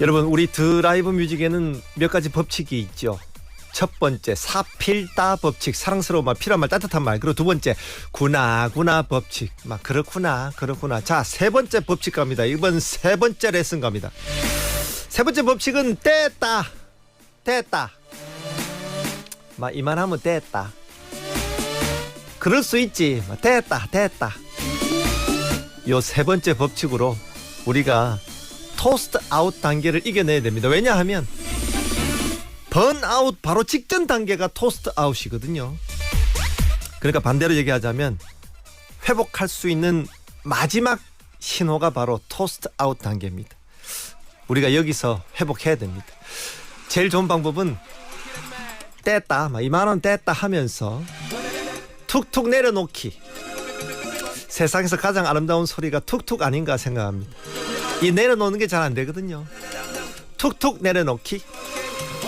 여러분 우리 드라이브 뮤직에는 몇 가지 법칙이 있죠. 첫 번째 사필따 법칙. 사랑스러운 말 필요한 말 따뜻한 말. 그리고 두 번째 구나구나 법칙. 막 그렇구나 그렇구나. 자 세 번째 법칙 갑니다. 이번 세 번째 레슨 갑니다. 세 번째 법칙은 뗐다. 뗐다. 막 이만하면 뗐다. 그럴 수 있지. 막 뗐다 뗐다. 요 세 번째 법칙으로 우리가 토스트 아웃 단계를 이겨내야 됩니다 왜냐하면 번아웃 바로 직전 단계가 토스트 아웃이거든요. 그러니까 반대로 얘기하자면 회복할 수 있는 마지막 신호가 바로 토스트 아웃 단계입니다. 우리가 여기서 회복해야 됩니다. 제일 좋은 방법은 뗐다, 막 이만 원 뗐다 하면서 툭툭 내려놓기. 세상에서 가장 아름다운 소리가 툭툭 아닌가 생각합니다. 이 내려놓는 게 잘 안 되거든요. 툭툭 내려놓기.